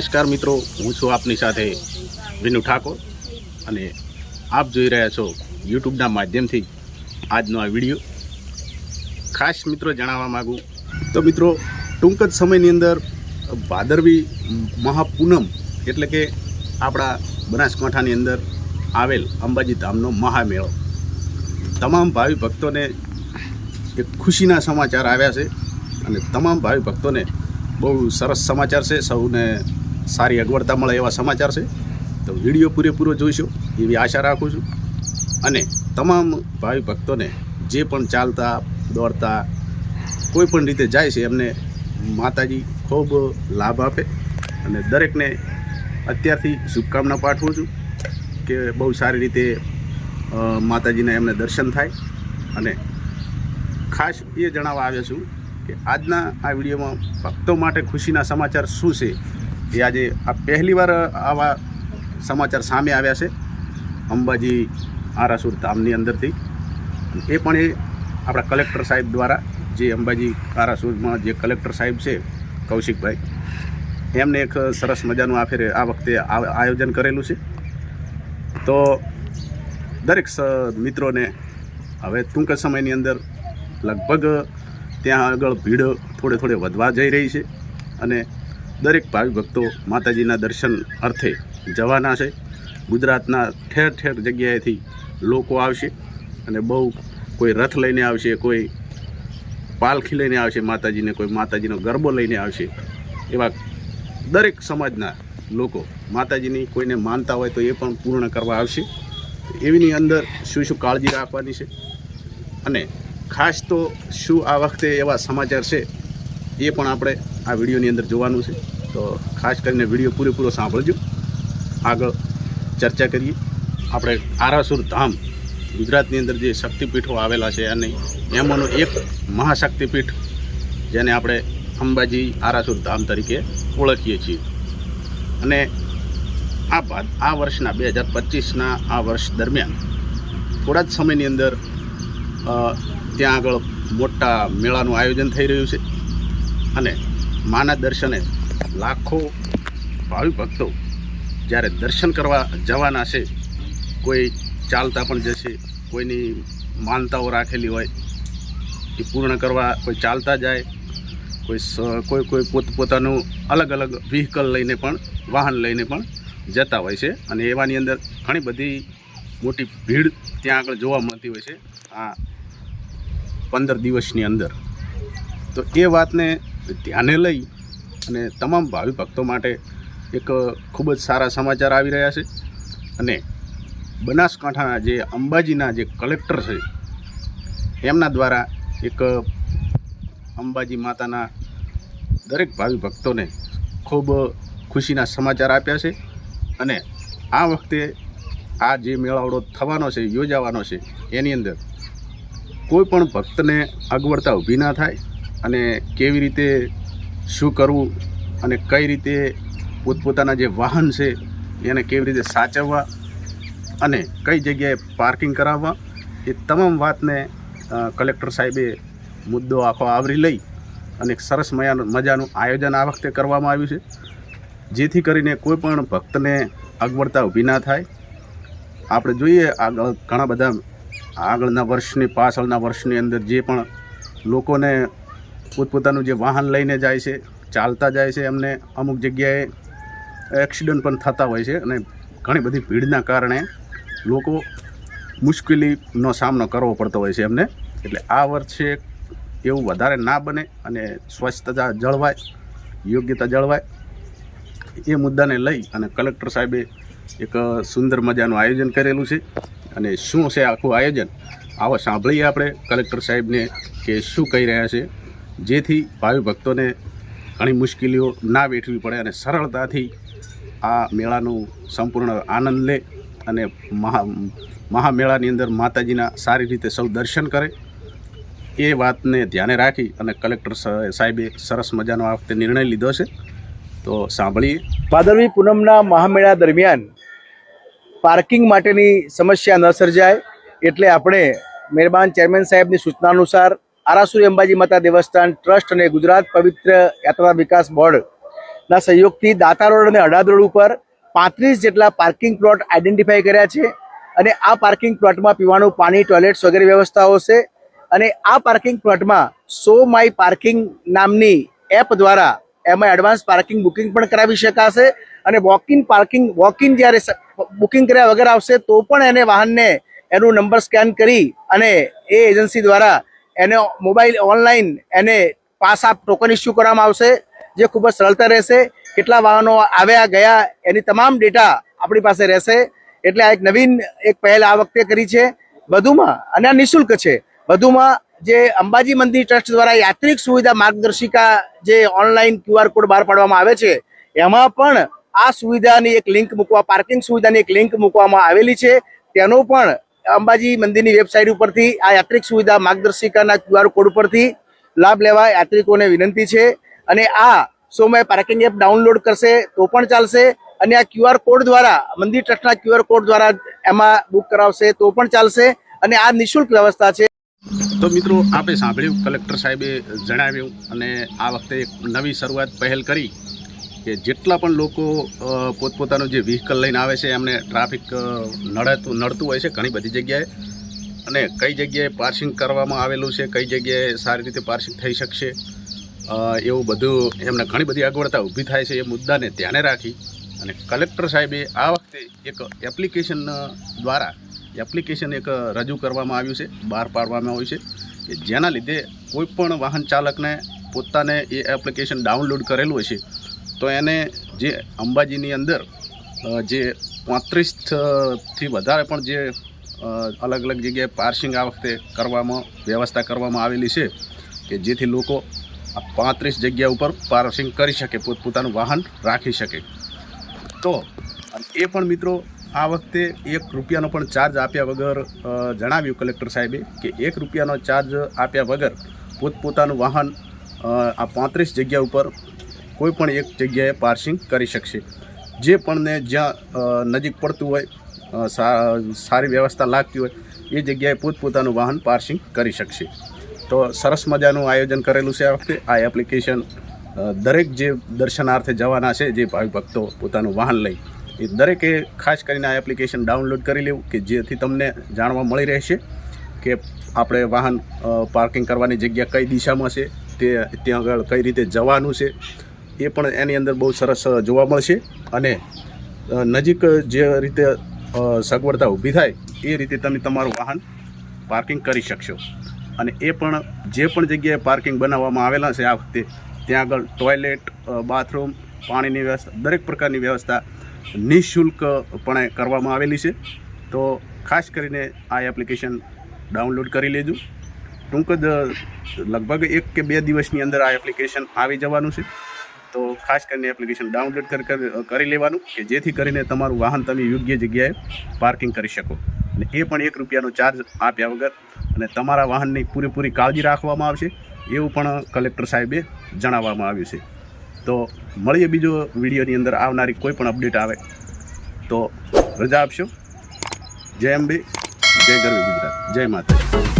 નમસ્કાર મિત્રો, હું છું આપની સાથે વિનુ ઠાકોર અને આપ જોઈ રહ્યા છો યુટ્યુબના માધ્યમથી આજનો આ વીડિયો. ખાસ મિત્રો જણાવવા માગું, તો મિત્રો, ટૂંક જ સમયની અંદર ભાદરવી મહાપૂનમ એટલે કે આપણા બનાસકાંઠાની અંદર આવેલ અંબાજી ધામનો મહામેળો. તમામ ભાવિ ભક્તોને એક ખુશીના સમાચાર આવ્યા છે અને તમામ ભાવિ ભક્તોને બહુ સરસ સમાચાર છે. સૌને સારી અગવડતા મળે એવા સમાચાર છે. તો વીડિયો પૂરેપૂરો જોઈશો એવી આશા રાખું છું. અને તમામ ભાવિ ભક્તોને જે પણ ચાલતા, દોડતા, કોઈ પણ રીતે જાય છે, એમને માતાજી ખૂબ લાભ આપે. અને દરેકને અત્યારથી શુભકામના પાઠવું છું કે બહુ સારી રીતે માતાજીના એમને દર્શન થાય. અને ખાસ એ જણાવવા આવ્યો છું કે આજના આ વિડીયોમાં ભક્તો માટે ખુશીના સમાચાર શું છે? એ આજે આ પહેલીવાર આવા સમાચાર સામે આવ્યા છે અંબાજી આરાસુર ધામની અંદરથી. એ પણ એ આપણા કલેક્ટર સાહેબ દ્વારા, જે અંબાજી આરાસુરમાં જે કલેક્ટર સાહેબ છે કૌશિકભાઈ, એમને એક સરસ મજાનું આ ફેરે આ વખતે આયોજન કરેલું છે. તો દરેક મિત્રોને હવે ટૂંક સમયની અંદર લગભગ ત્યાં આગળ ભીડ થોડે થોડે વધવા જઈ રહી છે અને દરેક ભાવિ ભક્તો માતાજીના દર્શન અર્થે જવાના છે. ગુજરાતના ઠેર ઠેર જગ્યાએથી લોકો આવશે અને બહુ કોઈ રથ લઈને આવશે, કોઈ પાલખી લઈને આવશે માતાજીને, કોઈ માતાજીનો ગરબો લઈને આવશે. એવા દરેક સમાજના લોકો માતાજીની કોઈને માનતા હોય તો એ પણ પૂર્ણ કરવા આવશે. એવીની અંદર શું શું કાળજી રાખવાની છે અને ખાસ તો શું આ વખતે એવા સમાચાર છે એ પણ આપણે આ વિડીયોની અંદર જોવાનું છે. તો ખાસ કરીને વીડિયો પૂરેપૂરો સાંભળજો. આગળ ચર્ચા કરીએ. આપણે આરાસુર ધામ ગુજરાતની અંદર જે શક્તિપીઠો આવેલા છે અને એમાંનું એક મહાશક્તિપીઠ જેને આપણે અંબાજી આરાસુર ધામ તરીકે ઓળખીએ છીએ. અને આ બાદ આ વર્ષના બે હજાર પચીસના આ વર્ષ દરમિયાન થોડા જ સમયની અંદર ત્યાં આગળ મોટા મેળાનું આયોજન થઈ રહ્યું છે. અને માના દર્શને લાખો ભાવિ ભક્તો જ્યારે દર્શન કરવા જવાના છે, કોઈ ચાલતા પણ જશે, કોઈની માનતાઓ રાખેલી હોય, એ પૂર્ણ કરવા કોઈ ચાલતા જાય, કોઈ કોઈ કોઈ પોતપોતાનું અલગ અલગ વ્હીકલ લઈને પણ, વાહન લઈને પણ જતા હોય છે. અને એવાની અંદર ઘણી બધી મોટી ભીડ ત્યાં આગળ જોવા મળતી હોય છે, આ પંદર દિવસની અંદર. તો એ વાતને ધ્યાને લઈ અને તમામ ભાવિ ભક્તો માટે એક ખૂબ જ સારા સમાચાર આવી રહ્યા છે. અને બનાસકાંઠાના જે અંબાજીના જે કલેક્ટર છે, એમના દ્વારા એક અંબાજી માતાના દરેક ભાવિ ભક્તોને ખૂબ ખુશીના સમાચાર આપ્યા છે. અને આ વખતે આ જે મેળાવડો થવાનો છે, યોજાવાનો છે, એની અંદર કોઈ પણ ભક્તને અગવડતા ઊભી ના થાય. અને કેવી રીતે શું કરવું અને કઈ રીતે પોતપોતાના જે વાહન છે એને કેવી રીતે સાચવવા અને કઈ જગ્યાએ પાર્કિંગ કરાવવા, એ તમામ વાતને કલેક્ટર સાહેબે મુદ્દો આખો આવરી લઈ અને એક સરસ મજાનું મજાનું આયોજન આ વખતે કરવામાં આવ્યું છે. જેથી કરીને કોઈ પણ ભક્તને અગવડતા ઊભી ના થાય. આપણે જોઈએ આગળ ઘણા બધા આગળના વર્ષની, પાછળના વર્ષની અંદર જે પણ લોકોને પોતપોતાનું જે વાહન લઈને જાય છે, ચાલતા જાય છે, એમને અમુક જગ્યાએ એક્સિડન્ટ પણ થતા હોય છે અને ઘણી બધી ભીડના કારણે લોકો મુશ્કેલીનો સામનો કરવો પડતો હોય છે એમને. એટલે આ વર્ષે એવું વધારે ના બને અને સ્વચ્છતા જળવાય, યોગ્યતા જળવાય. એ મુદ્દાને લઈ અને કલેક્ટર સાહેબે એક સુંદર મજાનું આયોજન કરેલું છે અને શું છે આખું આયોજન? આવો સાંભળીએ આપણે કલેક્ટર સાહેબને કે શું કહી રહ્યા છે. જેથી ભાવિ ભક્તોને ઘણી મુશ્કેલીઓ ના વેઠવી પડે અને સરળતાથી આ મેળાનું સંપૂર્ણ આનંદ લે અને મહા મહામેળાની અંદર માતાજીના સારી રીતે સૌ દર્શન કરે. એ વાતને ધ્યાને રાખી અને કલેક્ટર સાહેબે સરસ મજાનો આ વખતે નિર્ણય લીધો છે. તો સાંભળીએ. ભાદરવી પૂનમના મહામેળા દરમિયાન પાર્કિંગ માટેની સમસ્યા ન સર્જાય એટલે આપણે મહેરબાન ચેરમેન સાહેબની સૂચના અનુસાર આરાસુરી અંબાજી માતા દેવસ્થાન ટ્રસ્ટ અને ગુજરાત પવિત્ર યાત્રા વિકાસ બોર્ડના સહયોગથી દાતા રોડ અને અડાદ રોડ ઉપર પાંત્રીસ જેટલા પાર્કિંગ પ્લોટ આઈડેન્ટિફાઈ કર્યા છે અને આ પાર્કિંગ પ્લોટમાં પીવાનું પાણી, ટોયલેટ્સ વગેરે વ્યવસ્થાઓ છે અને આ પાર્કિંગ પ્લોટમાં સો માય પાર્કિંગ નામની એપ દ્વારા એમાં એડવાન્સ પાર્કિંગ બુકિંગ પણ કરાવી શકાશે અને walk in parking walk in જ્યારે બુકિંગ કર્યા વગર આવશે તો પણ એને વાહનને એનું નંબર સ્કેન કરી અને એ એજન્સી દ્વારા એને મોબાઈલ ઓનલાઈન એને પાસ આપ ટોકન ઇસ્યુ કરવામાં આવશે, જે ખૂબ જ સરળતા રહેશે. કેટલા વાહનો આવ્યા, ગયા, એની તમામ ડેટા આપણી પાસે રહેશે. એટલે આ એક નવીન, એક પહેલ આ વખતે કરી છે. વધુમાં, અને આ નિઃશુલ્ક છે, વધુમાં જે અંબાજી મંદિર ટ્રસ્ટ દ્વારા યાત્રિક સુવિધા માર્ગદર્શિકા જે ઓનલાઈન ક્યુઆર કોડ બહાર પાડવામાં આવે છે, એમાં પણ આ સુવિધાની એક લિંક મૂકવા, પાર્કિંગ સુવિધાની એક લિંક મૂકવામાં આવેલી છે. તેનો પણ અંબાજી મંદિરની વેબસાઇટ ઉપરથી આ યાત્રિક સુવિધા માર્ગદર્શિકાના ક્યુઆર કોડ ઉપરથી લાભ લેવા યાત્રિકોને વિનંતી છે. અને આ સોમય પાર્કિંગ એપ ડાઉનલોડ કરશે તો પણ ચાલશે. અને આ ક્યુઆર કોડ દ્વારા, મંદિર ટ્રસ્ટના ક્યુઆર કોડ દ્વારા એમાં બુક કરાવશે તો પણ ચાલશે. અને આ નિઃશુલ્ક વ્યવસ્થા છે. તો મિત્રો આપણે સાંભળ્યું, કલેક્ટર સાહેબે જણાવ્યું અને આ વખતે નવી શરૂઆત પહેલ કરી. કે જેટલા પણ લોકો પોતપોતાનું જે વ્હીકલ લઈને આવે છે, એમને ટ્રાફિક નડતું નડતું હોય છે ઘણી બધી જગ્યાએ. અને કઈ જગ્યાએ પાર્સિંગ કરવામાં આવેલું છે, કઈ જગ્યાએ સારી રીતે પાર્સિંગ થઈ શકશે એવું બધું એમને ઘણી બધી અગવડતા ઊભી થાય છે, એ મુદ્દાને ધ્યાને રાખી. અને કલેક્ટર સાહેબે આ વખતે એક એપ્લિકેશન દ્વારા એપ્લિકેશન એક રજૂ કરવામાં આવ્યું છે, બહાર પાડવામાં આવ્યું છે, કે જેના લીધે કોઈપણ વાહન ચાલકને પોતાને એ એપ્લિકેશન ડાઉનલોડ કરેલું હશે તો એને જે અંબાજીની અંદર જે પાંત્રીસથી વધારે પણ જે અલગ અલગ જગ્યાએ પાર્સિંગ આ વખતે કરવામાં, વ્યવસ્થા કરવામાં આવેલી છે કે જેથી લોકો આ પાંત્રીસ જગ્યા ઉપર પાર્સિંગ કરી શકે, પોતપોતાનું વાહન રાખી શકે. તો એ પણ મિત્રો આ વખતે એક રૂપિયાનો પણ ચાર્જ આપ્યા વગર જણાવ્યું કલેક્ટર સાહેબે કે એક રૂપિયાનો ચાર્જ આપ્યા વગર પોતપોતાનું વાહન આ પાંત્રીસ જગ્યા ઉપર કોઈ પણ એક જગ્યાએ પાર્સિંગ કરી શકશે. જે પણને જ્યાં નજીક પડતું હોય સારી વ્યવસ્થા લાગતી હોય, એ જગ્યાએ પોતપોતાનું વાહન પાર્સિંગ કરી શકશે. તો સરસ મજાનું આયોજન કરેલું છે આ વખતે. આ એપ્લિકેશન દરેક જે દર્શનાર્થે જવાના છે, જે ભાવિ ભક્તો પોતાનું વાહન લઈ, એ દરેકે ખાસ કરીને આ એપ્લિકેશન ડાઉનલોડ કરી લેવું કે જેથી તમને જાણવા મળી રહેશે કે આપણે વાહન પાર્કિંગ કરવાની જગ્યા કઈ દિશામાં છે, તે, ત્યાં આગળ કઈ રીતે જવાનું છે એ પણ એની અંદર બહુ સરસ જોવા મળશે. અને નજીક જે રીતે સગવડતા ઊભી થાય, એ રીતે તમે તમારું વાહન પાર્કિંગ કરી શકશો. અને એ પણ, જે પણ જગ્યાએ પાર્કિંગ બનાવવામાં આવેલા છે આ વખતે, ત્યાં આગળ ટોયલેટ બાથરૂમ, પાણીની વ્યવસ્થા, દરેક પ્રકારની વ્યવસ્થા નિઃશુલ્કપણે કરવામાં આવેલી છે. તો ખાસ કરીને આ એપ્લિકેશન ડાઉનલોડ કરી લેજો. ટૂંક જ લગભગ એક કે બે દિવસની અંદર આ એપ્લિકેશન આવી જવાનું છે. તો ખાસ કરીને એપ્લિકેશન ડાઉનલોડ કરી લેવાનું કે જેથી કરીને તમારું વાહન તમે યોગ્ય જગ્યાએ પાર્કિંગ કરી શકો. અને એ પણ એક રૂપિયાનો ચાર્જ આપ્યા વગર અને તમારા વાહનની પૂરેપૂરી કાળજી રાખવામાં આવશે એવું પણ કલેક્ટર સાહેબે જણાવવામાં આવ્યું છે. તો મળીએ બીજો વિડીયોની અંદર આવનારી કોઈ પણ અપડેટ આવે તો રજા આપશો. જય અંબે, જય ગરવી ગુજરાત, જય માતા